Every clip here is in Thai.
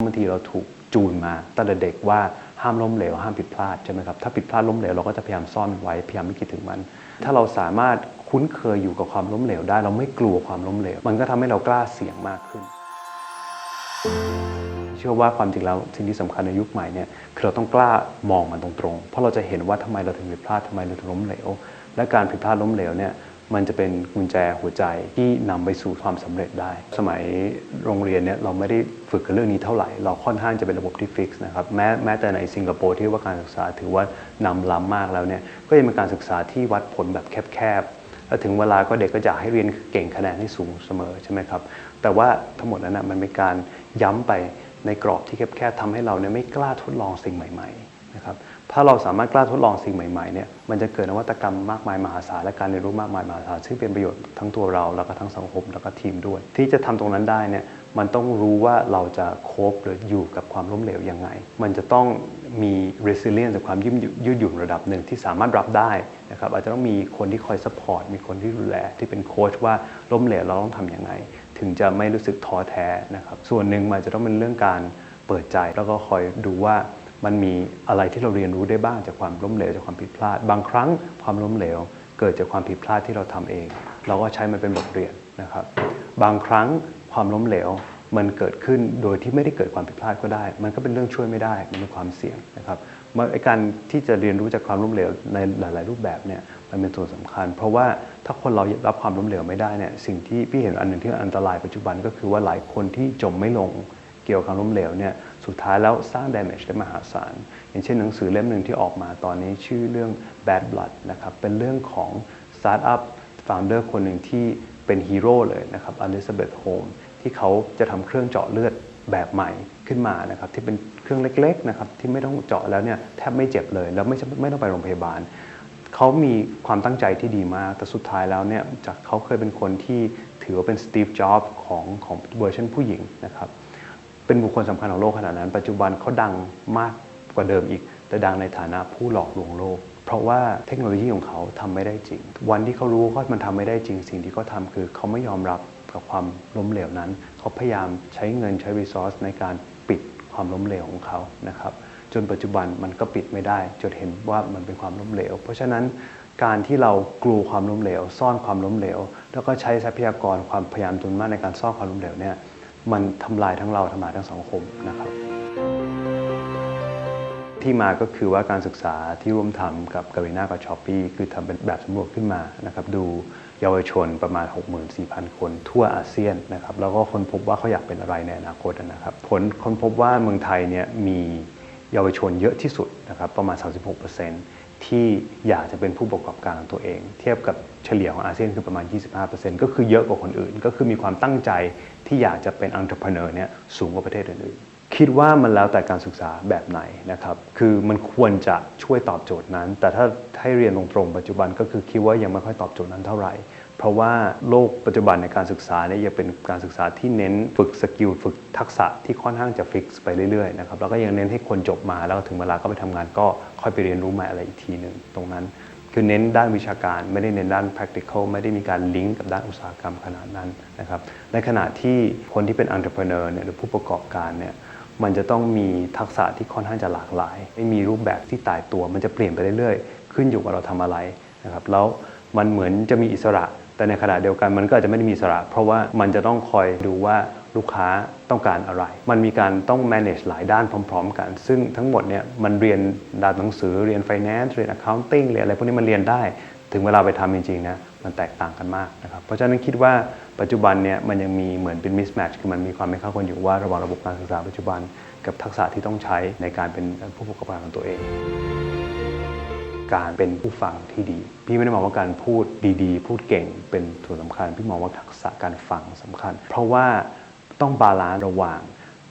บางทีเราถูกจูนมาตั้งแต่เด็กว่าห้ามล้มเหลวห้ามผิดพลาดใช่ไหมครับถ้าผิดพลาดล้มเหลวเราก็จะพยายามซ่อนมันไว้พยายามไม่คิดถึงมัน ถ้าเราสามารถคุ้นเคยอยู่กับความล้มเหลวได้ เราไม่กลัวความล้มเหลว มันก็ทำให้เรากล้าเสี่ยงมากขึ้น เชื่อว่าความจริงแล้วสิ่งที่สำคัญในยุคใหม่เนี่ยคือเราต้องกล้ามองมันตรงๆ เพราะเราจะเห็นว่าทำไมเราถึงผิดพลาดทำไมเราถึงล้มเหลว และการผิดพลาดล้มเหลวเนี่ย มันจะเป็นกุญแจหัวใจที่นำไปสู่ความสำเร็จได้ สมัยโรงเรียนเนี่ยเราไม่ได้ฝึกกันเรื่องนี้เท่าไหร่ เราค่อนข้างจะเป็นระบบที่ฟิกซ์นะครับแม้แม้แต่ในสิงคโปร์ที่ว่าการศึกษาถือว่านำล้ำมากแล้วเนี่ยก็ยังเป็นการศึกษาที่วัดผลแบบแคบๆแล้วถึงเวลาก็เด็กก็อยากให้เรียนเก่งคะแนนให้สูงเสมอใช่ไหมครับแต่ว่าทั้งหมดนั้นนะมันเป็นการย้ำไปในกรอบที่แคบๆทำให้เราเนี่ยไม่กล้าทดลองสิ่งใหม่ ๆ นะครับถ้าเราสามารถกล้าทดลองสิ่งใหม่ๆเนี่ยมันจะเกิดนวัตกรรมมากมายมหาศาลและการเรียนรู้มากมายมหาศาลซึ่งเป็นประโยชน์ทั้งตัวเราแล้วก็ทั้งสังคมแล้วก็ทีมด้วย ที่จะทำตรงนั้นได้เนี่ยมันต้องรู้ว่าเราจะโคบหรืออยู่กับความล้มเหลวยังไง มันจะต้องมี resilience ความยืดยืดหยุ่นระดับหนึ่งที่สามารถรับได้นะครับอาจจะต้องมีคนที่คอย support มีคนที่ดูแลที่เป็นโค้ชว่าล้มเหลวเราต้องทำยังไง ถึงจะไม่รู้สึกท้อแท้นะครับส่วนหนึ่งมันจะต้องเป็นเรื่องการเปิดใจแล้วก็คอยดูว่า มันมีอะไรที่เราเรียนรู้ได้บ้างจากความล้มเหลวจากความผิดพลาด บางครั้งความล้มเหลว เกิดจากความผิดพลาดที่เราทำเอง เราก็ใช้มันเป็นบทเรียนนะครับ บางครั้งความล้มเหลวมันเกิดขึ้นโดยที่ไม่ได้เกิดความผิดพลาดก็ได้ มันก็เป็นเรื่องช่วยไม่ได้ มันเป็นความเสี่ยงนะครับการที่จะเรียนรู้จากความล้มเหลวในหลาย ๆ รูปแบบเนี่ยมันเป็นส่วนสำคัญ เพราะว่าถ้าคนเรารับความล้มเหลวไม่ได้เนี่ยสิ่งที่พี่เห็นอันหนึ่งที่อันตรายปัจจุบันก็คือว่าหลายคนที่จมไม่ลงเกี่ยวกับความล้มเหลวเนี่ย สุดท้ายแล้วสร้าง damage ได้มหาศาล อย่างเช่นหนังสือเล่มหนึ่งที่ออกมาตอนนี้ชื่อเรื่อง Bad Blood นะครับ เป็นเรื่องของ Startup Founder คนหนึ่งที่เป็นฮีโร่เลยนะครับ Elizabeth Holmes ที่เขาจะทำเครื่องเจาะเลือดแบบใหม่ขึ้นมานะครับที่เป็นเครื่องเล็กๆนะครับที่ไม่ต้องเจาะแล้วเนี่ยแทบไม่เจ็บเลย แล้วไม่ไม่ต้องไปโรงพยาบาล เขามีความตั้งใจที่ดีมาก แต่สุดท้ายแล้วเนี่ยจากเขาเคยเป็นคนที่ถือว่าเป็นสตีฟจ็อบส์ของของเวอร์ชันผู้หญิงนะครับ เป็นบุคคลสำคัญของโลกขนาดนั้น ปัจจุบันเขาดังมากกว่าเดิมอีก แต่ดังในฐานะผู้หลอกลวงโลก เพราะว่าเทคโนโลยีของเขาทำไม่ได้จริง วันที่เขารู้ว่ามันทำไม่ได้จริง สิ่งที่เขาทำคือเขาไม่ยอมรับกับความล้มเหลวนั้น เขาพยายามใช้เงินใช้รีซอสในการปิดความล้มเหลวของเขานะครับจนปัจจุบันมันก็ปิดไม่ได้จนเห็นว่ามันเป็นความล้มเหลว เพราะฉะนั้นการที่เรากลัวความล้มเหลว ซ่อนความล้มเหลว แล้วก็ใช้ทรัพยากรความพยายามจนมากในการซ่อนความล้มเหลวเนี่ย มันทำลายทั้งเราทำลายทั้งสังคมนะครับ ที่มาก็คือว่าการศึกษาที่ร่วมทำกับการีนากับช้อปปีคือทำเป็นแบบสำรวจขึ้นมานะครับ ดูเยาวชนประมาณ 64,000 คนทั่วอาเซียนนะครับ แล้วก็ค้นพบว่าเขาอยากเป็นอะไรในอนาคตนะครับ ผลค้นพบว่าเมืองไทยเนี่ยมีเยาวชนเยอะที่สุดนะครับประมาณ 36% ที่อยากจะเป็นผู้ประกอบการของตัวเอง เทียบกับเฉลี่ยของอาเซียนคือประมาณ 25%ก็คือเยอะกว่าคนอื่น ก็คือมีความตั้งใจที่อยากจะเป็น entrepreneur เนี่ยสูงกว่าประเทศอื่นๆ คิดว่ามันแล้วแต่การศึกษาแบบไหนนะครับ คือมันควรจะช่วยตอบโจทย์นั้น แต่ถ้าให้เรียนตรงๆปัจจุบันก็คือคิดว่ายังไม่ค่อยตอบโจทย์นั้นเท่าไหร่เพราะว่าโลกปัจจุบันในการศึกษาเนี่ยยังเป็นการศึกษาที่เน้นฝึกสกิลฝึกทักษะที่ค่อนข้างจะฟิกซ์ไปเรื่อยๆนะครับแล้วก็ยังเน้นให้คนจบมาแล้วถึงเวลาก็ไปทำงานก็ ค่อยไปเรียนรู้ใหม่อะไรอีกทีหนึ่งตรงนั้น คือเน้นด้านวิชาการไม่ได้เน้นด้าน practical ไม่ได้มีการลิงก์กับด้านอุตสาหกรรมขนาดนั้นนะครับในขณะที่คนที่เป็น entrepreneur เนี่ยหรือผู้ประกอบการเนี่ยมันจะต้องมีทักษะที่ค่อนข้างจะหลากหลาย ไม่มีรูปแบบที่ตายตัว มันจะเปลี่ยนไปเรื่อยๆ ขึ้นอยู่กับเราทำอะไรนะครับแล้วมันเหมือนจะมีอิสระ แต่ในขณะเดียวกันมันก็อาจจะไม่ได้มีอิสระ เพราะว่ามันจะต้องคอยดูว่า ลูกค้าต้องการอะไร มันมีการต้อง manage หลายด้านพร้อม ๆ กัน ซึ่งทั้งหมดเนี่ยมันเรียนด้านหนังสือเรียน finance เรียน accounting เรียนอะไรพวกนี้มันเรียนได้ ถึงเวลาไปทำจริงๆนะมันแตกต่างกันมากนะครับ เพราะฉะนั้นคิดว่าปัจจุบันเนี่ยมันยังมีเหมือนเป็น mismatch คือมันมีความไม่เข้ากันอยู่ว่าระหว่างระบบการศึกษาปัจจุบัน กับทักษะที่ต้องใช้ในการเป็นผู้ประกอบการของตัวเองการเป็นผู้ฟังที่ดี พี่ไม่ได้มองว่าการพูดดีๆ พูดเก่งเป็นส่วนสำคัญ พี่มองว่าทักษะการฟังสำคัญ เพราะว่า ต้องบาลานซ์ระหว่าง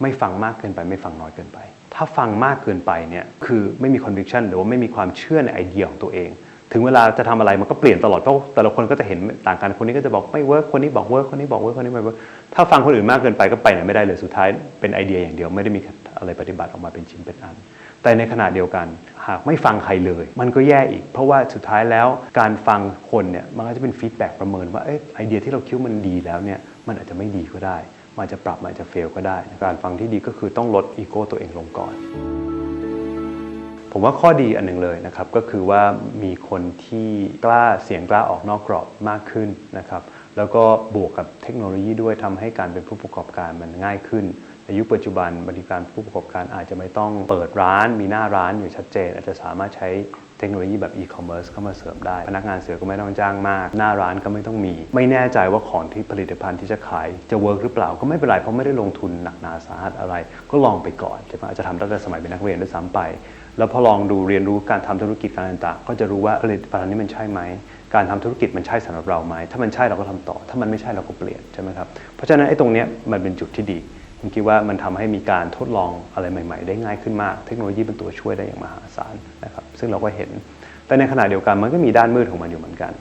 ไม่ฟังมากเกินไป ไม่ฟังน้อยเกินไป ถ้าฟังมากเกินไปเนี่ยคือไม่มี conviction หรือว่าไม่มีความเชื่อในไอเดียของตัวเอง ถึงเวลาจะทำอะไรมันก็เปลี่ยนตลอดเพราะแต่ละคนก็จะเห็นต่างกันคนนี้ก็จะบอกไม่เวิร์กคนนี้บอกเวิร์กคนนี้บอกเวิร์กคนนี้ไม่เวิร์กถ้าฟังคนอื่นมากเกินไปก็ไปไหนไม่ได้เลยสุดท้ายเป็นไอเดียอย่างเดียวไม่ได้มีอะไรปฏิบัติออกมาเป็นชิ้นเป็นอันแต่ในขณะเดียวกัน หากไม่ฟังใครเลย มันก็แย่อีก เพราะว่าสุดท้ายแล้วการฟังคนเนี่ยมันก็จะเป็นฟีดแบ็กประเมินว่าไอเดียที่เราคิดมันดีแล้วเนี่ยมันอาจจะไม่ดีก็ได้ มันจะปรับมันจจะเฟลก็ได้ การฟังที่ดีก็คือต้องลดอีโก้ตัวเองลงก่อน ผมว่าข้อดีอันหนึ่งเลยนะครับ ก็คือว่ามีคนที่กล้าเสียงกล้าออกนอกกรอบมากขึ้นนะครับ แล้วก็บวกกับเทคโนโลยีด้วยทำให้การเป็นผู้ประกอบการมันง่ายขึ้น ในยุคปัจจุบันบริการผู้ประกอบการอาจจะไม่ต้องเปิดร้าน มีหน้าร้านอยู่ชัดเจน อาจจะสามารถใช้เทคโนโลยีแบบอีคอมเมิร์ซเข้ามาเสริมได้ พนักงานเสือก็ไม่ต้องจ้างมาก หน้าร้านก็ไม่ต้องมี ไม่แน่ใจว่าของที่ผลิตภัณฑ์ที่จะขายจะเวิร์กหรือเปล่าก็ไม่เป็นไร เพราะไม่ได้ลงทุนหนักหนาสาหัสอะไร ก็ลองไปก่อนใช่ไหมอาจจะทำตั้งแต่สมัยเป็นนักเรียนด้วยซ้ำไป แล้วพอลองดูเรียนรู้การทำธุรกิจการต่างๆ ก็จะรู้ว่าผลิตภัณฑ์นี้มันใช่ไหมการทำธุรกิจมันใช่สำหรับเราไหมถ้ามันใช่เราก็ทำต่อ ถ้ามันไม่ใช่เราก็เปลี่ยนใช่ไหมครับเพราะฉะนั้นไอ้ตรงเนี้ยมันเป็นจุดที่ดี ผมคิดว่ามันทำให้มีการทดลองอะไรใหม่ ๆ ได้ง่ายขึ้นมาก เทคโนโลยีเป็นตัวช่วยได้อย่างมหาศาลนะครับ ซึ่งเราก็เห็น แต่ในขณะเดียวกันมันก็มีด้านมืดของมันอยู่เหมือนกัน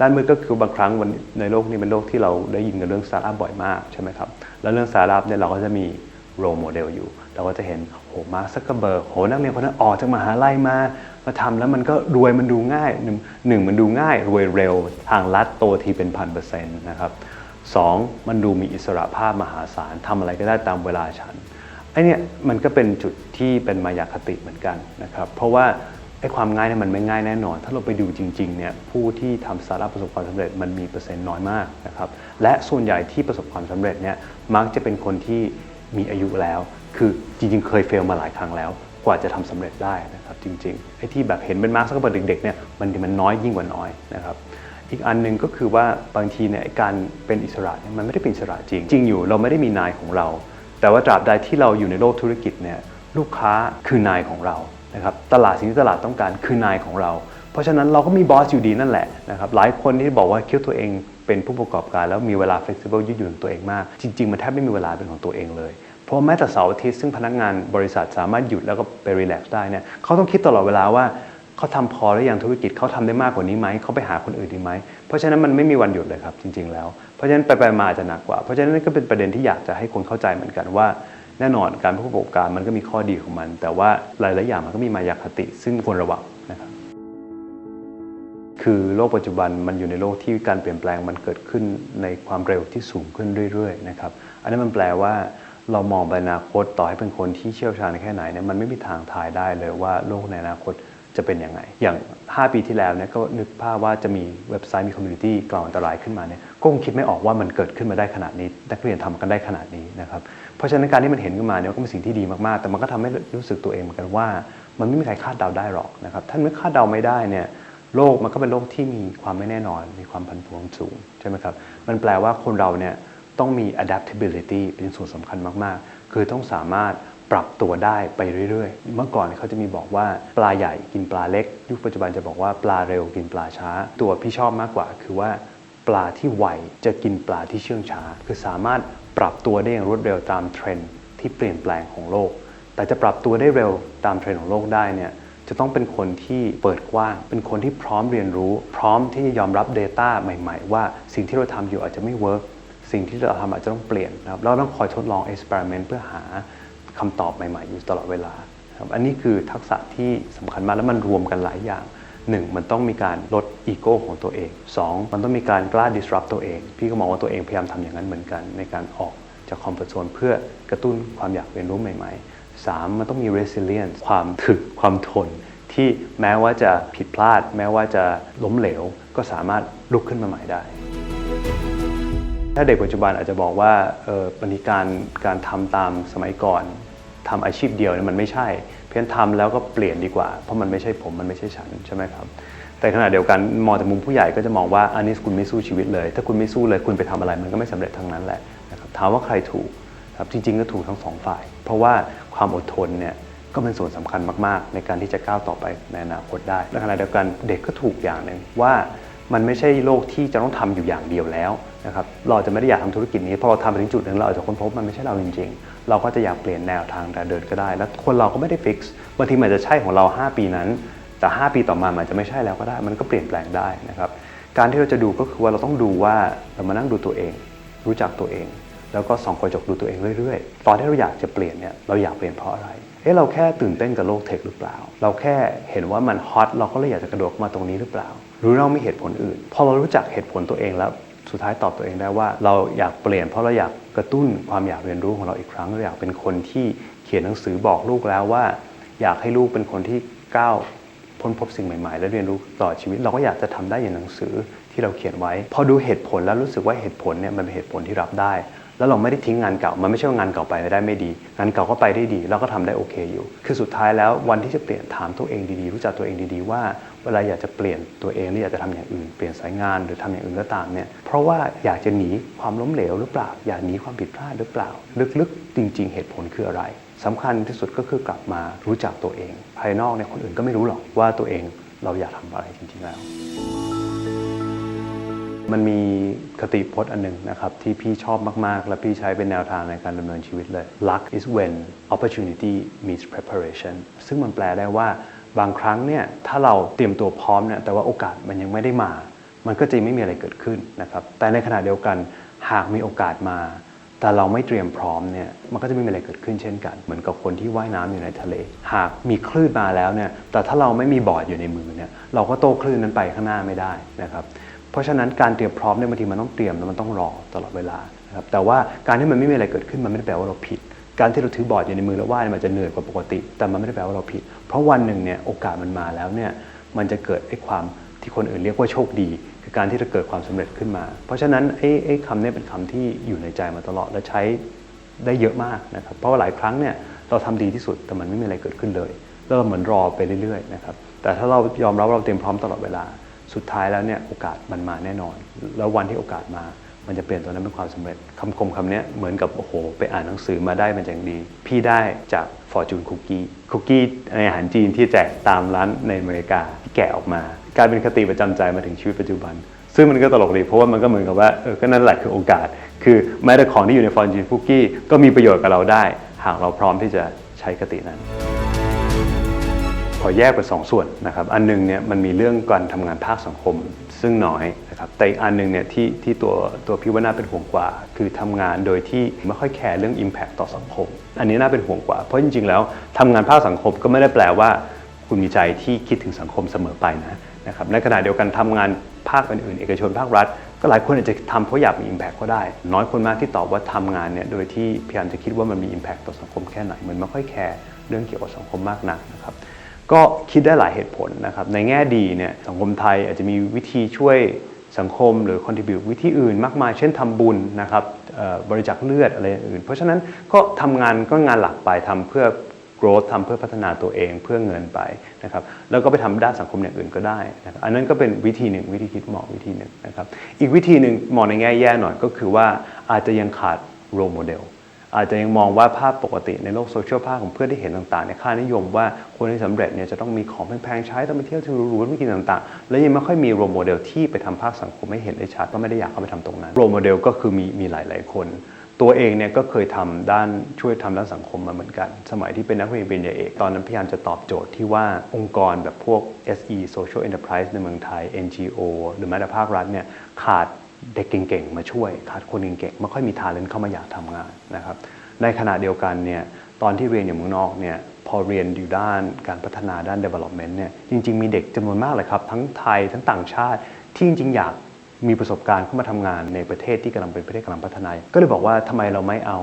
ด้านมืดก็คือบางครั้งนในโลกนี้เป็นโลกที่เราได้ยินกันเรื่องสตาร์ทอัพบ่อยมากใช่ไหมครับ แล้วเรื่องสตาร์ทอัพเนี่ยเราก็จะมีโรโมเดลอยู่ เราก็จะเห็นโหมาร์คซักกร์เบิร์โหนักเรียนคนนั้นออกจากมหาลัยมามาทำแล้วมันก็รวยมันดูง่ายหนึ่งหนึ่งมันดูง่ายรวยเร็วทางลัดโตทีเป็นพันเปอร์เซ็นต์นะครับ สองมันดูมีอิสระภาพมหาศาลทำอะไรก็ได้ตามเวลาฉันไอเนี่ยมันก็เป็นจุดที่เป็นมายาคติเหมือนกันนะครับเพราะว่าไอ้ความง่ายเนี่ยมันไม่ง่ายแน่นอน ถ้าเราไปดูจริงๆเนี่ยผู้ที่ทำสตาร์ทอัพประสบความสำเร็จมันมีเปอร์เซ็นต์น้อยมากนะครับและส่วนใหญ่ที่ประสบความสำเร็จเนี่ยมักจะเป็นคนที่มีอายุแล้ว คือจริงๆ เคยเฟลมาหลายครั้งแล้ว กว่าจะทำสำเร็จได้นะครับจริงๆไอ้ที่แบบเห็นเป็นมาร์คซักเกอร์เบิร์กเด็กๆเนี่ยมันมันน้อยยิ่งกว่าน้อยนะครับ อีกอันหนึ่งก็คือว่าบางทีเนี่ยการเป็นอิสระเนี่ยมันไม่ได้เป็นอิสระจริง จริงอยู่เราไม่ได้มีนายของเรา แต่ว่าตราบใดที่เราอยู่ในโลกธุรกิจเนี่ยลูกค้าคือนายของเรานะครับตลาดสิ่งที่ตลาดต้องการคือนายของเรา เพราะฉะนั้นเราก็มีบอสอยู่ดีนั่นแหละนะครับหลายคนที่บอกว่าคิดตัวเองเป็นผู้ประกอบการแล้วมีเวลา flexible ยืดหยุ่นตัวเองมาก จริง ๆ มันแทบไม่มีเวลาเป็นของตัวเองเลยเพราะแม้แต่เสาร์อาทิตย์ซึ่งพนักงานบริษัทสามารถหยุดแล้วก็ไปรีแลกซ์ได้เนี่ยเขาต้องคิดตลอดเวลาว่า เขาทำพอหรือยังธุรกิจเขาทำได้มากกว่านี้ไหมเขาไปหาคนอื่นดีไหมเพราะฉะนั้นมันไม่มีวันหยุดเลยครับจริง ๆ แล้วเพราะฉะนั้นไปไปมาจะหนักกว่า เพราะฉะนั้นก็เป็นประเด็นที่อยากจะให้คนเข้าใจเหมือนกันว่า แน่นอนการผู้ประกอบการมันก็มีข้อดีของมัน แต่ว่าหลายๆอย่างมันก็มีมายาคติ ซึ่งควรระวังนะครับคือโลกปัจจุบันมันอยู่ในโลกที่การเปลี่ยนแปลงมันเกิดขึ้นในความเร็วที่สูงขึ้นเรื่อยๆนะครับอันนั้นมันแปลว่าเรามองไปอนาคตต่อให้เป็นคนที่เชี่ยวชาญแค่ไหนเนี่ยมันไม่มีทางทายได้เลยว่าโลกในอนาคต จะเป็นยังไง อย่าง 5 ปีที่แล้วเนี่ยก็นึกภาพว่าจะมีเว็บไซต์มีคอมมูนิตี้กล่าวอันตรายขึ้นมาเนี่ยก็คงคิดไม่ออกว่ามันเกิดขึ้นมาได้ขนาดนี้ นักเรียนทำกันได้ขนาดนี้นะครับเพราะฉะนั้นการที่มันเห็นขึ้นมาเนี่ยก็เป็นสิ่งที่ดีมากๆ แต่มันก็ทำให้รู้สึกตัวเองเหมือนกันว่า มันไม่มีใครคาดเดาได้หรอกนะครับถ้าไม่คาดเดาไม่ได้เนี่ยโลกมันก็เป็นโลกที่มีความไม่แน่นอน มีความผันผวนสูงใช่ไหมครับมันแปลว่าคนเราเนี่ยต้องมี adaptability เป็นส่วนสำคัญมากๆ คือต้องสามารถ ปรับตัวได้ไปเรื่อยๆ เมื่อก่อนเขาจะมีบอกว่าปลาใหญ่กินปลาเล็ก ยุคปัจจุบันจะบอกว่าปลาเร็วกินปลาช้า ตัวพี่ชอบมากกว่า คือว่าปลาที่ไวจะกินปลาที่เชื่องช้า คือสามารถปรับตัวได้อย่างรวดเร็วตามเทรนด์ที่เปลี่ยนแปลงของโลก แต่จะปรับตัวได้เร็วตามเทรนด์ของโลกได้เนี่ยจะต้องเป็นคนที่เปิดกว้าง เป็นคนที่พร้อมเรียนรู้ พร้อมที่จะยอมรับ Data ใหม่ๆ ว่าสิ่งที่เราทำอยู่อาจจะไม่เวิร์กสิ่งที่เราทำอาจจะต้องเปลี่ยนนะครับเราต้องคอยทดลอง experiment เพื่อหา คำตอบใหม่ ๆ อยู่ตลอดเวลาครับอันนี้คือทักษะที่สำคัญมากแล้วมันรวมกันหลายอย่าง 1. มันต้องมีการลดอีโก้ของตัวเอง 2. มันต้องมีการกล้า disrupt ตัวเอง พี่ก็มองว่าตัวเองพยายามทำอย่างนั้นเหมือนกัน ในการออกจากคอมฟอร์ z โซนเพื่อกระตุ้นความอยากเรียนรู้ใหม่ๆ 3. มันต้องมี resilience ความถึกความทน ที่แม้ว่าจะผิดพลาด แม้ว่าจะล้มเหลว ก็สามารถลุกขึ้นมาใหม่ได้ ถ้าเด็กปัจจุบันอาจจะบอกว่าเออมันมีการการทำตามสมัยก่อนทำอาชีพเดียวเนี่ยมันไม่ใช่ เพียงทำแล้วก็เปลี่ยนดีกว่า เพราะมันไม่ใช่ผมมันไม่ใช่ฉันใช่ไหมครับแต่ขณะเดียวกันมองแต่มุมผู้ใหญ่ก็จะมองว่าอันนี้คุณไม่สู้ชีวิตเลย ถ้าคุณไม่สู้เลยคุณไปทำอะไรมันก็ไม่สำเร็จทั้งนั้นแหละนะครับถามว่าใครถูกครับจริง ๆ ก็ถูกทั้งสองฝ่าย เพราะว่าความอดทนเนี่ยก็เป็นส่วนสำคัญมากๆ ในการที่จะก้าวต่อไปในอนาคตได้และขณะเดียวกันเด็กก็ถูกอย่างหนึ่งว่า มันไม่ใช่โลกที่จะต้องทำอยู่อย่างเดียวแล้วนะครับเราจะไม่ได้อยากทำธุรกิจนี้พอเราทำไปถึงจุดหนึ่งเราอาจจะค้นพบมันไม่ใช่เราจริง ๆ เราก็จะอยากเปลี่ยนแนวทางการเดินก็ได้ แล้วคนเราก็ไม่ได้ฟิกซ์บางทีมันจะใช่ของเรา 5 ปีนั้น แต่ 5 ปีต่อมามันจจะไม่ใช่แล้วก็ได้ มันก็เปลี่ยนแปลงได้นะครับการที่เราจะดูก็คือว่าเราต้องดูว่าเรามานั่งดูตัวเอง รู้จักตัวเอง แล้วก็ส่องกระจกดูตัวเองเรื่อยๆ ตอนที่เราอยากจะเปลี่ยนเนี่ยเราอยากเปลี่ยนเพราะอะไรเอ๊ะเราแค่ตื่นเต้นกับโลกเทคหรือเปล่า เราแค่เห็นว่ามันฮอตเราก็เลยอยากจะกระโดดมาตรงนี้หรือเปล่า หรือเรามีเหตุผลอื่น พอเรารู้จักเหตุผลตัวเองแล้ว สุดท้ายตอบตัวเองได้ว่า เราอยากเปลี่ยน เพราะเราอยากกระตุ้นความอยากเรียนรู้ของเราอีกครั้งเราอยากเป็นคนที่เขียนหนังสือบอกลูกแล้วว่า อยากให้ลูกเป็นคนที่ก้าวพ้นพบสิ่งใหม่ๆ และเรียนรู้ตลอชีวิต เราก็อยากจะทำได้อย่างหนังสือที่เราเขียนไว้ พอดูเหตุผลแล้วรู้สึกว่าเหตุผลเนี่ยมันเป็นเหตุผลที่รับได้ แล้วเราไม่ได้ทิ้งงานเก่า มันไม่ใช่ว่างานเก่าไปได้ไม่ดี งานเก่าก็ไปได้ดีแล้วก็ทำได้โอเคอยู่ คือสุดท้ายแล้ววันที่จะเปลี่ยนถามตัวเองดีๆ รู้จักตัวเองดีๆ ว่าเวลาอยากจะเปลี่ยนตัวเองหรืออยากจะทำอย่างอื่น เปลี่ยนสายงานหรือทำอย่างอื่นก็ตามเนี่ย เพราะว่าอยากจะหนีความล้มเหลวหรือเปล่า อยากหนีความผิดพลาดหรือเปล่า ลึกๆ จริง ๆ เหตุผลคืออะไรสำคัญที่สุดก็คือกลับมารู้จักตัวเอง ภายนอกเนี่ยคนอื่นก็ไม่รู้หรอกว่าตัวเองเราอยากทำอะไรจริงๆแล้ว มันมีคติพจน์อันหนึ่งนะครับที่พี่ชอบมาก ๆ และพี่ใช้เป็นแนวทางในการดำเนินชีวิตเลย luck is when opportunity meets preparation ซึ่งมันแปลได้ว่าบางครั้งเนี่ยถ้าเราเตรียมตัวพร้อมเนี่ยแต่ว่าโอกาสมันยังไม่ได้มา มันก็จะไม่มีอะไรเกิดขึ้นนะครับแต่ในขณะเดียวกันหากมีโอกาสมา แต่เราไม่เตรียมพร้อมเนี่ยมันก็จะไม่มีอะไรเกิดขึ้นเช่นกัน เหมือนกับคนที่ว่ายน้ำอยู่ในทะเล หากมีคลื่นมาแล้วเนี่ยแต่ถ้าเราไม่มีบอร์ดอยู่ในมือเนี่ยเราก็โต้คลื่นนั้นไปข้างหน้าไม่ได้นะครับ เพราะฉะนั้นการเตรียมพร้อมเนี่ยบางทีมันต้องเตรียมแล้วมันต้องรอตลอดเวลานะครับแต่ว่าการที่มันไม่มีอะไรเกิดขึ้นมันไม่ได้แปลว่าเราผิด การที่เราถือบอร์ดอยู่ในมือแล้วว่ายมันจะเหนื่อยกว่าปกติ แต่มันไม่ได้แปลว่าเราผิด เพราะวันหนึ่งเนี่ยโอกาสมันมาแล้วเนี่ยมันจะเกิดไอ้ความที่คนอื่นเรียกว่าโชคดี คือการที่จะเกิดความสำเร็จขึ้นมา เพราะฉะนั้นไอ้ไอ้คำเนี้เป็นคำที่อยู่ในใจมาตลอดและใช้ได้เยอะมากนะครับเพราะว่าหลายครั้งเนี่ยเราทำดีที่สุดแต่มันไม่มีอะไรเกิดขึ้นเลยแล้วเราเหมือนรอไปเรื่อยๆนะครับแต่ถ้าเรายอมรับว่าเราเตรียมพร้อมตลอดเวลา สุดท้ายแล้วเนี่ยโอกาสมันมาแน่นอน แล้ววันที่โอกาสมา มันจะเปลี่ยนตัวนั้นเป็นความสำเร็จคำคมคำเนี้ยเหมือนกับโอ้โห ไปอ่านหนังสือมาได้มันอย่างดี พี่ได้จาก Fortune Cookie คุกกี้ในอาหารจีนที่แจกตามร้านในอเมริกาที่แกะออกมากลายเป็นคติประจำใจมาถึงชีวิตปัจจุบัน ซึ่งมันก็ตลกดีเพราะว่ามันก็เหมือนกับว่าเออก็นั่นแหละคือโอกาส คือแม้แต่ของที่อยู่ใน Fortune Cookie ก็มีประโยชน์กับเราได้ หากเราพร้อมที่จะใช้คตินั้น ขอแยกเป็นสองส่วนนะครับ อันหนึงเนี่ยมันมีเรื่องการทำงานภาคสังคมซึ่งน้อยนะครับ แต่อีกอันหนึงเนี่ยที่ที่ตัวตัวพี่ว่าน่าเป็นห่วงกว่า คือทำงานโดยที่ไม่ค่อยแคร์เรื่อง Impact ต่อสังคม อันนี้น่าเป็นห่วงกว่า เพราะจริงๆแล้วทำงานภาคสังคมก็ไม่ได้แปลว่า คุณมีใจที่คิดถึงสังคมเสมอไปนะนะครับ ในขณะเดียวกันทำงานภาคอื่นๆ เอกชนภาครัฐ ก็หลายคนอาจจะทำเพราะอยากมี Impact ก็ได้ น้อยคนมากที่ตอบว่าทำงานเนี่ยโดยที่พยายามจะคิดว่ามันมี Impact ต่อสังคมแค่ไหนมันไม่ค่อยแคร์เรื่องเกี่ยวกับสังคมมากนักนะครับ ก็คิดได้หลายเหตุผลนะครับ ในแง่ดีเนี่ยสังคมไทยอาจจะมีวิธีช่วยสังคมหรือ contribute วิธีอื่นมากมาย เช่นทำบุญนะครับบริจาคเลือดอะไรอื่น เพราะฉะนั้นก็ทำงานก็งานหลักไปทำเพื่อ growth ทำเพื่อพัฒนาตัวเองเพื่อเงินไปนะครับแล้วก็ไปทำด้านสังคมอย่างอื่นก็ได้นะครับอันนั้นก็เป็นวิธีหนึ่งวิธีคิดเหมองวิธีหนึ่งนะครับอีกวิธีหนึ่งมองในแง่แย่หน่อยก็คือว่าอาจจะยังขาด role model อาจจะยังมองว่าภาพปกติในโลกโซเชียลภาพของเพื่อนที่เห็นต่างๆในค่านิยมว่าคนที่สำเร็จเนี่ยจะต้องมีของแพงๆใช้ต้องไปเที่ยวที่หรูๆต้องไปกินต่างๆ แล้วยังไม่ค่อยมีโรโมเดลที่ไปทำภาคสังคมให้เห็นได้ชัดก็ไม่ได้อยากเข้าไปทำตรงนั้นโรโมเดลก็คือมีมีหลายๆ คนตัวเองเนี่ยก็เคยทำด้านช่วยทำด้านสังคมมาเหมือนกัน สมัยที่เป็นนักเรียนปริญญาเอก ตอนนั้นพยายามจะตอบโจทย์ที่ว่าองค์กรแบบพวก SE Social Enterprise ในเมืองไทย NGO หรือแม้แต่ภาครัฐเนี่ยขาด เด็กเก่งๆ มาช่วยขาดคนเก่งๆไม่ค่อยมีทาเลนเข้ามาอยากทำงานนะครับในขณะเดียวกันเนี่ยตอนที่เรียนอยู่เมืองนอกเนี่ยพอเรียนอยู่ด้านการพัฒนาด้าน development เนี่ยจริง ๆ มีเด็กจำนวนมากเลยครับ ทั้งไทยทั้งต่างชาติ ที่จริงๆ อยากมีประสบการณ์เข้ามาทำงานในประเทศที่กำลังเป็นประเทศกำลังพัฒนา ก็เลยบอกว่าทำไมเราไม่เอา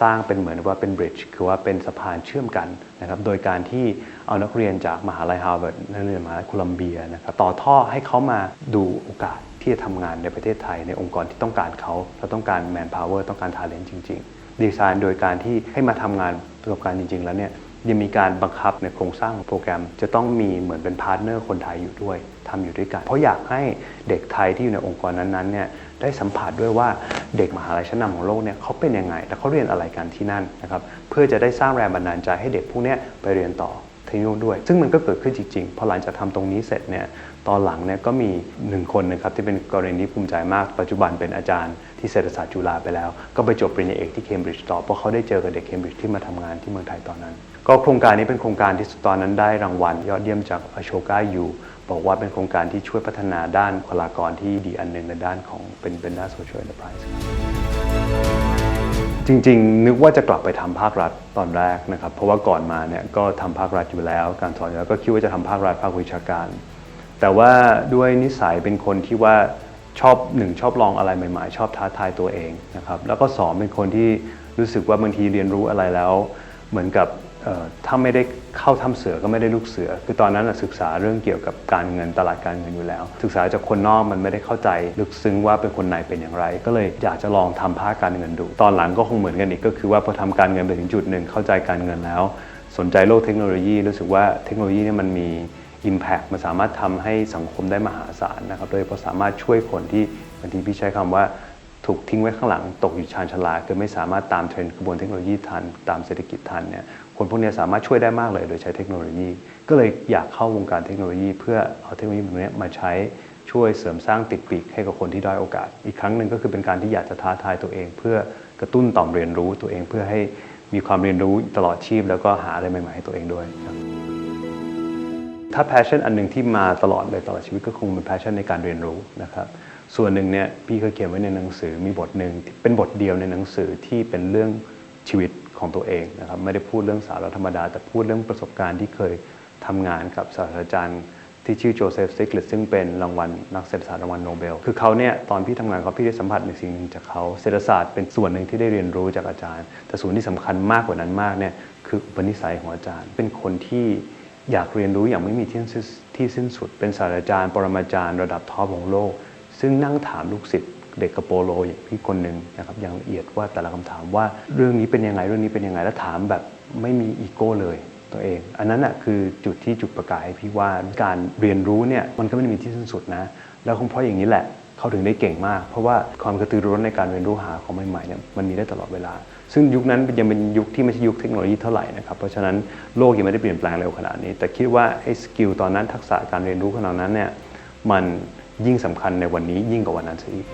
สร้างเป็นเหมือนว่าเป็น bridge คือว่าเป็นสะพานเชื่อมกันนะครับโดยการที่เอานักเรียนจากมหาลัยฮาร์วาร์ดนักเรียนมหาลัยโคลัมเบียนะครับต่อท่อให้เขามาดูโอกาส ที่จะทำงานในประเทศไทยในองค์กรที่ต้องการเขาและต้องการ manpower ต้องการ talent จริง ๆ ดีไซน์โดยการที่ให้มาทำงานประสบการณ์จริง ๆ แล้วเนี่ยยังมีการบังคับในโครงสร้างของโปรแกรม จะต้องมีเหมือนเป็นพาร์ทเนอร์คนไทยอยู่ด้วยทำอยู่ด้วยกัน เพราะอยากให้เด็กไทยที่อยู่ในองค์กรนั้นๆเนี่ยได้สัมผัสด้วยว่าเด็กมหาลัยชั้นนำของโลกเนี่ยเขาเป็นยังไง และเขาเรียนอะไรกันที่นั่นนะครับเพื่อจะได้สร้างแรงบันดาลใจให้เด็กพวกนี้ไปเรียนต่อ ที่นู่นด้วย ซึ่งมันก็เกิดขึ้นจริงๆ พอหลังจากทำตรงนี้เสร็จเนี่ยตอนหลังเนี่ยก็มีหนึ่งคนนะครับที่เป็นกรณีที่ภูมิใจมาก ปัจจุบันเป็นอาจารย์ที่เศรษฐศาสตร์จุฬาไปแล้ว ก็ไปจบปริญญาเอกที่เคมบริดจ์ต่อเพราะเขาได้เจอกับเด็กเคมบริดจ์ที่มาทำงานที่เมืองไทยตอนนั้น ก็โครงการนี้เป็นโครงการที่ตอนนั้นได้รางวัล ยอดเยี่ยมจากอโชกายูบอกว่าเป็นโครงการที่ช่วยพัฒนาด้านบุคลากรที่ดีอันหนึ่งในด้านของเป็นเป็นด้านโซเชียลเอ็นเตอร์ไพรส์ จริงๆ นึกว่าจะกลับไปทำภาครัฐตอนแรกนะครับ เพราะว่าก่อนมาเนี่ยก็ทำภาครัฐอยู่แล้ว การสอนแล้วก็คิดว่าจะทำภาครัฐภาควิชาการ แต่ว่าด้วยนิสัยเป็นคนที่ว่าชอบหนึ่งชอบลองอะไรใหม่ ๆ ชอบท้าทายตัวเองนะครับแล้วก็สองเป็นคนที่รู้สึกว่าบางทีเรียนรู้อะไรแล้ว เหมือนกับ ถ้าไม่ได้เข้าถ้ำเสือก็ไม่ได้ลูกเสือ คือตอนนั้นศึกษาเรื่องเกี่ยวกับการเงินตลาดการเงินอยู่แล้ว ศึกษาจากคนนอกมันไม่ได้เข้าใจลึกซึ้งว่าเป็นคนในเป็นอย่างไร ก็เลยอยากจะลองทำภาคการเงินดู ตอนหลังก็คงเหมือนกันอีกก็คือว่าพอทำการเงินไปถึงจุดหนึ่งเข้าใจการเงินแล้ว สนใจโลกเทคโนโลยีรู้สึกว่าเทคโนโลยีนี่มันมี Impact มันสามารถทำให้สังคมได้มหาศาลนะครับโดยเฉพาะสามารถช่วยคนที่บางทีพี่ใช้คำว่า ถูกทิ้งไว้ข้างหลัง ตกอยู่ชานชลาคือไม่สามารถตามเทรนด์กระบวนเทคโนโลยีทัน ตามเศรษฐกิจทันเนี่ยคนพวกนี้สามารถช่วยได้มากเลยโดยใช้เทคโนโลยี ก็เลยอยากเข้าวงการเทคโนโลยี เพื่อเอาเทคโนโลยีแบบนี้มาใช้ช่วยเสริมสร้างติดปีกให้กับคนที่ด้อยโอกาส อีกครั้งหนึ่งก็คือเป็นการที่อยากจะท้าทายตัวเอง เพื่อกระตุ้นต่อมเรียนรู้ตัวเองเพื่อให้มีความเรียนรู้ตลอดชีพ แล้วก็หาอะไรใหม่ ๆ ให้ตัวเองด้วยถ้า passion อันหนึ่งที่มาตลอดเลยตลอดชีวิตก็คงเป็น passion ในการเรียนรู้นะครับ ส่วนหนึ่งเนี่ยพี่เคยเขียนไว้ในหนังสือมีบทหนึ่งเป็นบทเดียวในหนังสือที่เป็นเรื่องชีวิตของตัวเองนะครับไม่ได้พูดเรื่องสาระธรรมดา แต่พูดเรื่องประสบการณ์ที่เคยทำงานกับศาสตราจารย์ที่ชื่อโจเซฟสติกลิตซึ่งเป็นรางวัลนักเศรษฐศาสตร์รางวัลโนเบล คือเขาเนี่ยตอนพี่ทำงานเขาพี่ได้สัมผัสในสิ่งหนึ่งจากเขาเศรษฐศาสตร์เป็นส่วนหนึ่งที่ได้เรียนรู้จากอาจารย์ แต่ส่วนที่สำคัญมากกว่านั้นมากเนี่ยคืออุปนิสัยของอาจารย์ เป็นคนที่อยากเรียนรู้อย่างไม่มีที่สิ้นที่สิ้นสุด เป็นศาสตราจารย์ ปรมาจารย์ ระดับท็อปของโลก ซึ่งนั่งถามลูกศิษย์เด็กกระโปโลอย่างพี่คนหนึ่งนะครับอย่างละเอียดว่าแต่ละคำถามว่าเรื่องนี้เป็นยังไงเรื่องนี้เป็นยังไงแล้วถามแบบไม่มีอีโก้เลยตัวเอง อันนั้นอะคือจุดที่จุดประกายให้พี่ว่าการเรียนรู้เนี่ยมันก็ไม่ได้มีที่สิ้นสุดนะ แล้วคงเพราะอย่างนี้แหละเขาถึงได้เก่งมาก เพราะว่าความกระตือรือร้นในการเรียนรู้หาของใหม่ๆเนี่ยมันมีได้ตลอดเวลา ซึ่งยุคนั้นยังเป็นยุคที่ไม่ใช่ยุคเทคโนโลยีเท่าไหร่นะครับเพราะฉะนั้นโลกยังไม่ได้เปลี่ยนแปลงเร็วขนาดนี้ แต่คิดว่าไอ้สกิลตอนนั้นทักษะการเรียนรู้ขนาดนั้นเนี่ยมัน ยิ่งสำคัญในวันนี้ยิ่งกว่าวันนั้นซะอีก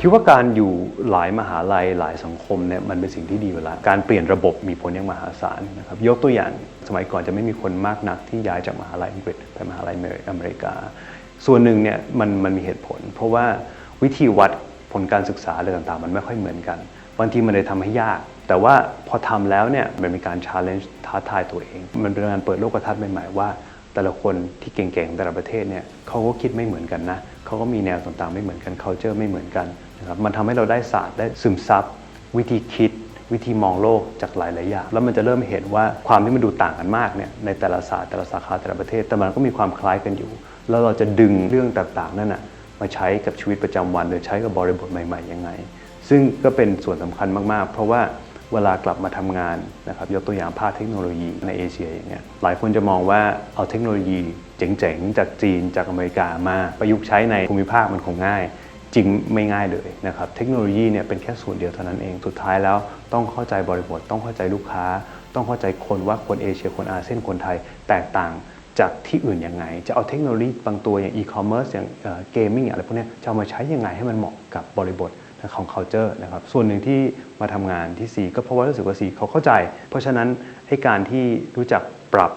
คิดว่าการอยู่หลายมหาลัยหลายสังคมเนี่ยมันเป็นสิ่งที่ดีเวลาการเปลี่ยนระบบมีผลอย่างมหาศาลนะครับยกตัวอย่างสมัยก่อนจะไม่มีคนมากนักที่ย้ายจากมหาลัยอังกฤษไปมหาลัยอเมริกา ส่วนหนึ่งเนี่ยมันมันมีเหตุผล เพราะว่าวิธีวัดผลการศึกษาอะไรต่างๆ มันไม่ค่อยเหมือนกันบางทีมันเลยทำให้ยาก แต่ว่าพอทำแล้วเนี่ยมันมีการ challenge ท้าทายตัวเอง มันเป็นการเปิดโลกทัศน์ใหม่ๆว่า แต่ละคนที่เก่งๆของแต่ละประเทศเนี่ยเขาก็คิดไม่เหมือนกันนะเขาก็มีแนวต่างๆไม่เหมือนกัน culture ไม่เหมือนกันนะครับมันทำให้เราได้ศาสตร์ได้ซึมซับวิธีคิด วิธีมองโลกจากหลายๆอย่างแล้วมันจะเริ่มเห็นว่าความที่มันดูต่างกันมากเนี่ยในแต่ละศาสตร์แต่ละสาขาแต่ละประเทศ แต่มันก็มีความคล้ายกันอยู่ แล้วเราจะดึงเรื่องต่างๆนั่นนะมาใช้กับชีวิตประจำวัน หรือใช้กับบริบทใหม่ๆยังไง ซึ่งก็เป็นส่วนสำคัญมากๆ เพราะว่า เวลากลับมาทำงานนะครับยกตัวอย่างภาคเทคโนโลยีในเอเชียอย่างเงี้ยหลายคนจะมองว่าเอาเทคโนโลยีเจ๋งๆ จากจีนจากอเมริกามาประยุกต์ใช้ในภูมิภาคมันคงง่าย จริงไม่ง่ายเลยนะครับเทคโนโลยีเนี่ยเป็นแค่ส่วนเดียวเท่านั้นเองสุดท้ายแล้วต้องเข้าใจบริบทต้องเข้าใจลูกค้า ต้องเข้าใจคนว่าคนเอเชียคนอาเซียนคนไทยแตกต่างจากที่อื่นยังไง จะเอาเทคโนโลยีบางตัวอย่างอีคอมเมิร์ซอย่างเกมมิ่งอะไรพวกนี้จะเอามาใช้ยังไงให้มันเหมาะกับบริบท ของ culture นะครับส่วนหนึ่งที่มาทำงานที่ C ก็เพราะว่ารู้สึกว่า C เขาเข้าใจ เพราะฉะนั้นให้การที่รู้จักปรับ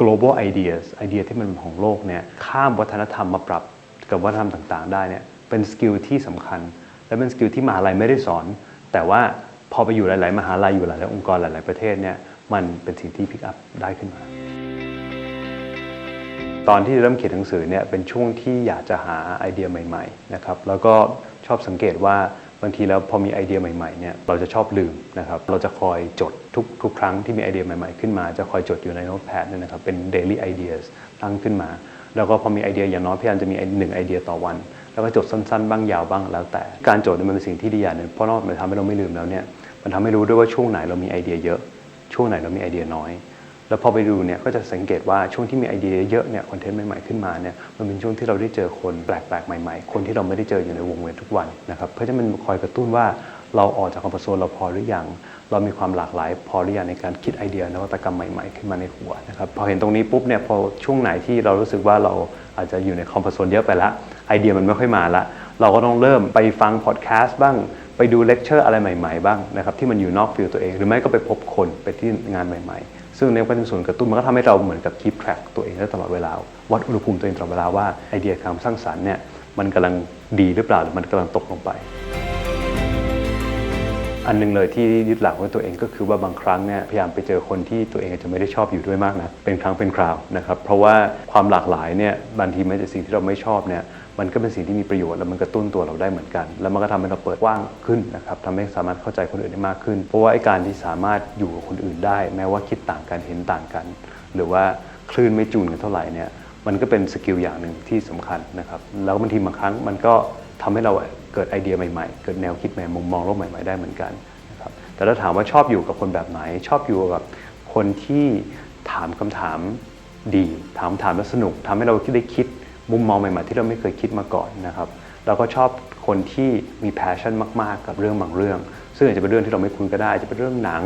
global ideas ไอเดียที่มันเป็นของโลกเนี่ยข้ามวัฒนธรรมมาปรับกับวัฒนธรรมต่างๆ ได้เนี่ยเป็นสกิลที่สำคัญ และเป็นสกิลที่มหาลัยไม่ได้สอน แต่ว่าพอไปอยู่หลาย ๆ มหาลัยอยู่หลายๆองค์กรหลาย ๆ ประเทศเนี่ยมันเป็นสิ่งที่พิกอัพได้ขึ้นมา ตอนที่เริ่มเขียนหนังสือเนี่ยเป็นช่วงที่อยากจะหาไอเดียใหม่ ๆ นะครับ แล้วก็ชอบสังเกตว่า บางทีแล้วพอมีไอเดียใหม่ๆเนี่ยเราจะชอบลืมนะครับเราจะคอยจดทุกทุกครั้งที่มีไอเดียใหม่ๆขึ้นมาจะคอยจดอยู่ในโน้ตแพดเนี่ยนะครับเป็น daily ideas ตั้งขึ้นมา แล้วก็พอมีไอเดียอย่างน้อยพยายามจะมีหนึ่งไอเดียต่อวัน แล้วก็จดสั้นๆ บ้างยาวบ้างแล้วแต่ การจดมันเป็นสิ่งที่ดีอย่างหนึ่งเพราะนอกจากมันทำให้เราไม่ลืมแล้วเนี่ยมันทำให้รู้ด้วยว่าช่วงไหนเรามีไอเดียเยอะ ช่วงไหนเรามีไอเดียน้อย แล้วพอไปดูเนี่ยก็จะสังเกตว่าช่วงที่มีไอเดียเยอะเนี่ยคอนเทนต์ใหม่ๆขึ้นมาเนี่ยมันเป็นช่วงที่เราได้เจอคนแปลกๆ ใหม่ๆ คนที่เราไม่ได้เจออยู่ในวงเวียนทุกวันนะครับเพื่อที่มันคอยกระตุ้นว่าเราออกจากคอมฟอร์ทโซนเราพอหรือยัง เรามีความหลากหลายพอหรือยังในการคิดไอเดียนวัตกรรมใหม่ๆ ขึ้นมาในหัวนะครับพอเห็นตรงนี้ปุ๊บเนี่ยพอช่วงไหนที่เรารู้สึกว่าเราอาจจะอยู่ในคอมฟอร์ทโซนเยอะไปละไอเดียมันไม่ค่อยมาละเราก็ต้องเริ่มไปฟังพอดแคสต์บ้างไปดูเลคเชอร์อะไรใหม่ๆ บ้างนะครับที่มันอยู่นอกฟิลตัวเอง หรือไม่ก็ไปพบคนไปที่งานใหม่ๆ ซึ่งในก็เป็นส่วนกระตุ้นมันก็ทำให้เราเหมือนกับ keep track ตัวเองได้ตลอดเวลา วัดอุณหภูมิตัวเองตลอดเวลาว่าไอเดียความสร้างสรรค์เนี่ยมันกำลังดีหรือเปล่าหรือมันกำลังตกลงไป อันหนึงเลยที่ยึดหลักไว้ตัวเองก็คือว่าบางครั้งเนี่ยพยายามไปเจอคนที่ตัวเองอาจจะไม่ได้ชอบอยู่ด้วยมากนะเป็นครั้งเป็นคราวนะครับเพราะว่าความหลากหลายเนี่ยบางทีแม้แต่สิ่งที่เราไม่ชอบเนี่ย มันก็เป็นสิ่งที่มีประโยชน์แล้วมันกระตุ้นตัวเราได้เหมือนกัน แล้วมันก็ทำให้เราเปิดกว้างขึ้นนะครับทำให้สามารถเข้าใจคนอื่นได้มากขึ้น เพราะว่าไอ้การที่สามารถอยู่กับคนอื่นได้ แม้ว่าคิดต่างกันเห็นต่างกัน หรือว่าคลื่นไม่จูนกันเท่าไหร่เนี่ยมันก็เป็นสกิลอย่างหนึ่งที่สำคัญนะครับแล้วบางทีบางครั้งมันก็ทำให้เราเกิดไอเดียใหม่ๆ เกิดแนวคิดใหม่มุมมองโลกใหม่ๆได้เหมือนกันนะครับแต่ถ้าถามว่าชอบอยู่กับคนแบบไหน ชอบอยู่กับคนที่ถามคำถามดี ถามถามแล้วสนุกทำให้เราได้คิด มุมมองใหม่ๆที่เราไม่เคยคิดมาก่อนนะครับเราก็ชอบคนที่มี passion มากๆ กับเรื่องบางเรื่อง ซึ่งอาจจะเป็นเรื่องที่เราไม่คุ้นก็ได้อาจจะเป็นเรื่องหนัง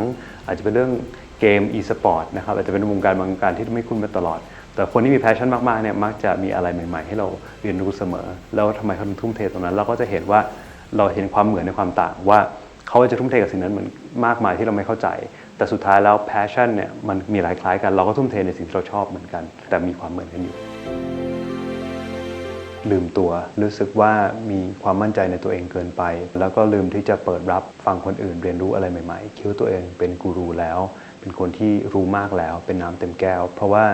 อาจจะเป็นเรื่องเกม e-sport นะครับอาจจะเป็นวงการบางการที่ไม่คุ้นมาตลอด แต่คนที่มี passion มากๆเนี่ยมักจะมีอะไรใหม่ๆ ให้เราเรียนรู้เสมอ แล้วทำไมเขาถึงทุ่มเทตรงนั้น เราก็จะเห็นว่าเราเห็นความเหมือนในความต่างว่าเขาจะทุ่มเทกับสิ่งนั้นเหมือนมากมายที่เราไม่เข้าใจ แต่สุดท้ายแล้ว passion เนี่ยมันมีหลายคล้ายกันเราก็ทุ่มเทในสิ่งที่เราชอบเหมือนกัน แต่มีความเหมือนกันอยู่ ลืมตัว รู้สึกว่ามีความมั่นใจในตัวเองเกินไป แล้วก็ลืมที่จะเปิดรับฟังคนอื่นเรียนรู้อะไรใหม่ๆ คิดว่าตัวเองเป็นกูรูแล้ว เป็นคนที่รู้มากแล้ว เป็นน้ำเต็มแก้ว เพราะว่า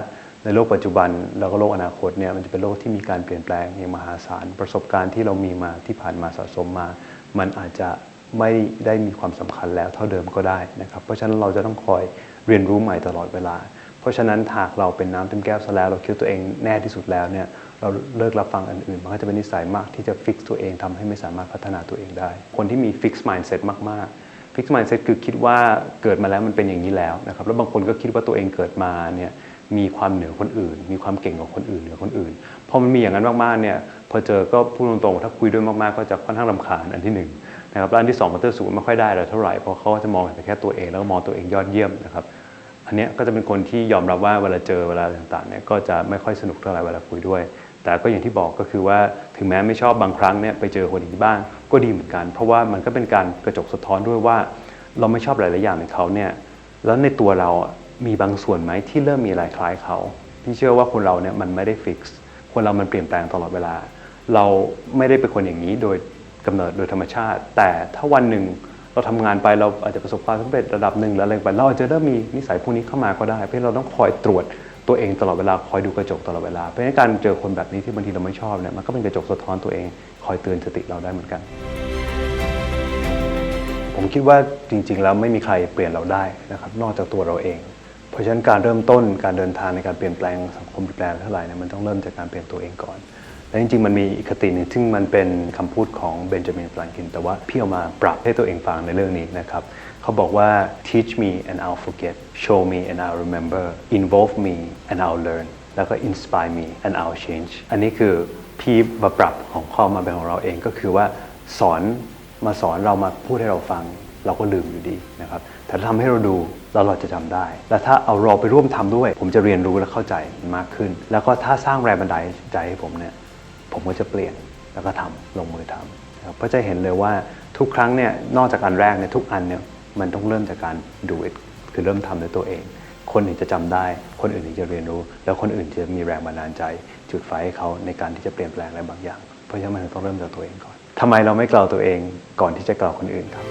ในโลกปัจจุบันแล้วก็โลกอนาคตเนี่ยมันจะเป็นโลกที่มีการเปลี่ยนแปลงอย่างมหาศาล ประสบการณ์ที่เรามีมาที่ผ่านมาสะสมมา มันอาจจะไม่ได้มีความสำคัญแล้วเท่าเดิมก็ได้นะครับ เพราะฉะนั้นเราจะต้องคอยเรียนรู้ใหม่ตลอดเวลา ราะฉะนั้นหากเราเป็นน้ำเต็มแก้วซะแล้ว เราคิดตัวเองแน่ที่สุดแล้วเนี่ยเราเลิกรับฟังอันอื่น มันก็จะเป็นนิสัยมากที่จะฟิกตัวเองทำให้ไม่สามารถพัฒนาตัวเองได้ คนที่มีฟิกซ์มายด์เซ็ตมากๆฟิกซ์มายด์เซ็ตคือคิดว่าเกิดมาแล้วมันเป็นอย่างนี้แล้วนะครับแล้วบางคนก็คิดว่าตัวเองเกิดมาเนี่ยมีความเหนือคนอื่น มีความเก่งกว่าคนอื่นเหนือคนอื่นพอมันมีอย่างนั้นมากๆเนี่ยพอเจอก็พูดตรงๆถ้าคุยด้วยมากๆก็จะค่อนข้างรำคาญอันที่หนึ่งนะครับแล้วอันที่สองมันจะสูงไม่ค่อยได้เลยเท่าไหร่เพราะเขาจะมองแต่แค่ตัวเองแล้วก็มองตัวเองยอดเยี่ยมนะครับ อันเนี้ยก็จะเป็นคนที่ยอมรับว่าเวลาเจอเวลาต่างๆเนี่ยก็จะไม่ค่อยสนุกเท่าไหร่เวลาคุยด้วย แต่ก็อย่างที่บอกก็คือว่าถึงแม้ไม่ชอบบางครั้งเนี่ยไปเจอคนอย่างนี้บ้าง ก็ดีเหมือนกัน เพราะว่ามันก็เป็นการกระจกสะท้อนด้วยว่า เราไม่ชอบหลายๆอย่างในเขาเนี่ยแล้วในตัวเรามีบางส่วนไหมที่เริ่มมีอะไรคล้ายเขาพี่เชื่อว่าคนเราเนี่ยมันไม่ได้ฟิกซ์คนเรามันเปลี่ยนแปลงตลอดเวลา เราไม่ได้เป็นคนอย่างนี้โดยกำเนิดโดยธรรมชาติ แต่ถ้าวันหนึ่ง เราทำงานไปเราอาจจะประสบความสำเร็จระดับหนึ่งแล้วอะไรไปเราอาจจะเริ่มมีนิสัยพวกนี้เข้ามาก็ได้ เพราะเราต้องคอยตรวจตัวเองตลอดเวลาคอยดูกระจกตลอดเวลา เพราะฉะนั้นการเจอคนแบบนี้ที่บางทีเราไม่ชอบเนี่ยมันก็เป็นกระจกสะท้อนตัวเอง คอยเตือนสติเราได้เหมือนกัน ผมคิดว่าจริง ๆ แล้วไม่มีใครเปลี่ยนเราได้นะครับนอกจากตัวเราเอง เพราะฉะนั้นการเริ่มต้นการเดินทางในการเปลี่ยนแปลงสังคมเปลี่ยนแปลงเท่าไหร่เนี่ยมันต้องเริ่มจากการเปลี่ยนตัวเองก่อน และจริงๆ มันมีอีกคติหนึ่งซึ่งมันเป็นคำพูดของเบนจามินฟรังกิน แต่ว่าพี่เอามาปรับให้ตัวเองฟังในเรื่องนี้นะครับ เขาบอกว่า teach me and I'll forget show me and I'll remember involve me and I'll learn แล้วก็ inspire me and I'll change อันนี้คือพี่มาปรับของข้อมาเป็นของเราเองก็คือว่าสอนมาสอนเรามาพูดให้เราฟัง เราก็ลืมอยู่ดีนะครับ แต่ถ้าทำให้เราดูแล้วเราจะจำได้ และถ้าเอาเราไปร่วมทำด้วย ผมจะเรียนรู้และเข้าใจมันมากขึ้น แล้วก็ถ้าสร้างแรงบันดาลใจให้ผมเนี่ย ผมก็จะเปลี่ยนแล้วก็ทำลงมือทำนะครับก็จะเห็นเลยว่าทุกครั้งเนี่ยนอกจากอันแรกเนี่ยทุกอันเนี่ยมันต้องเริ่มจากการ do it คือเริ่มทำด้วยตัวเอง คนอื่นจะจำได้ คนอื่นถึงจะเรียนรู้ แล้วคนอื่นจะมีแรงบันดาลใจ จุดไฟให้เขาในการที่จะเปลี่ยนแปลงอะไรบางอย่าง เพราะฉะนั้นมันต้องเริ่มจากตัวเองก่อนทำไมเราไม่กล่าวตัวเองก่อนที่จะกล่าวคนอื่นครับ